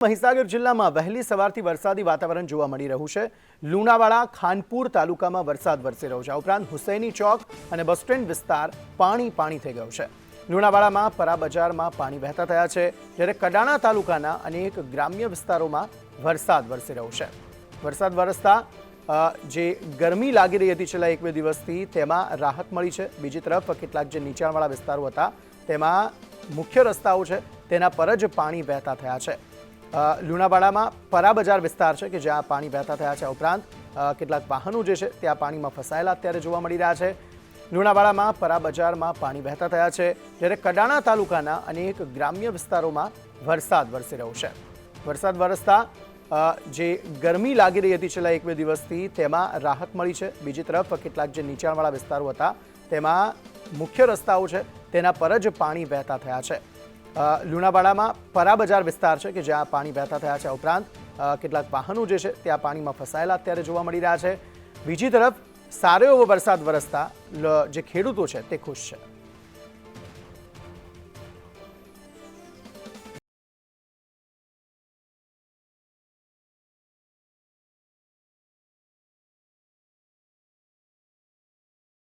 મહીસાગર જિલ્લામાં વહેલી સવારથી વરસાદી વાતાવરણ જોવા મળી રહ્યું છે. લુણાવાડા, ખાનપુર તાલુકામાં વરસાદ વરસી રહ્યો છે. ઉપરાંત હુસૈની ચોક અને બસ સ્ટેન્ડ વિસ્તાર પાણી પાણી થઈ ગયો છે. લુણાવાડામાં પરા બજારમાં પાણી વહેતા થયા છે. જ્યારે કડાણા તાલુકાના અનેક ગ્રામ્ય વિસ્તારોમાં વરસાદ વરસી રહ્યો છે. વરસાદ વરસતા જે ગરમી લાગી રહી હતી છેલ્લા એક બે દિવસથી, તેમાં રાહત મળી છે. બીજી તરફ કેટલાક જે નીચાણવાળા વિસ્તારો હતા, તેમાં મુખ્ય રસ્તાઓ છે, તેના પર જ પાણી વહેતા થયા છે. લુણાવાડામાં પરા બજાર વિસ્તાર છે કે જ્યાં પાણી વહેતા થયા છે ઉપરાંત કેટલાક વાહનો જે છે ત્યાં પાણીમાં ફસાયેલા અત્યારે જોવા મળી રહ્યા છે. લુણાવાડામાં પરા બજારમાં પાણી વહેતા થયા છે. જ્યારે કડાણા તાલુકાના અનેક ગ્રામ્ય વિસ્તારોમાં વરસાદ વરસી રહ્યો છે. વરસાદ વરસતા જે ગરમી લાગી રહી હતી છેલ્લા એક બે દિવસથી, તેમાં રાહત મળી છે. બીજી તરફ, કેટલાક જે નીચાણવાળા વિસ્તારો હતા, તેમાં મુખ્ય રસ્તાઓ છે, તેના પર જ પાણી વહેતા થયા છે. લુણાવાડામાં પરાબજાર વિસ્તાર છે કે જ્યાં પાણી વહેતા થયા છે ઉપરાંત કેટલાક વાહનો જે છે ત્યાં પાણીમાં ફસાયેલા અત્યારે જોવા મળી રહ્યા છે. બીજી તરફ, સારો એવો વરસાદ વરસતા જે ખેડૂતો છે તે ખુશ છે.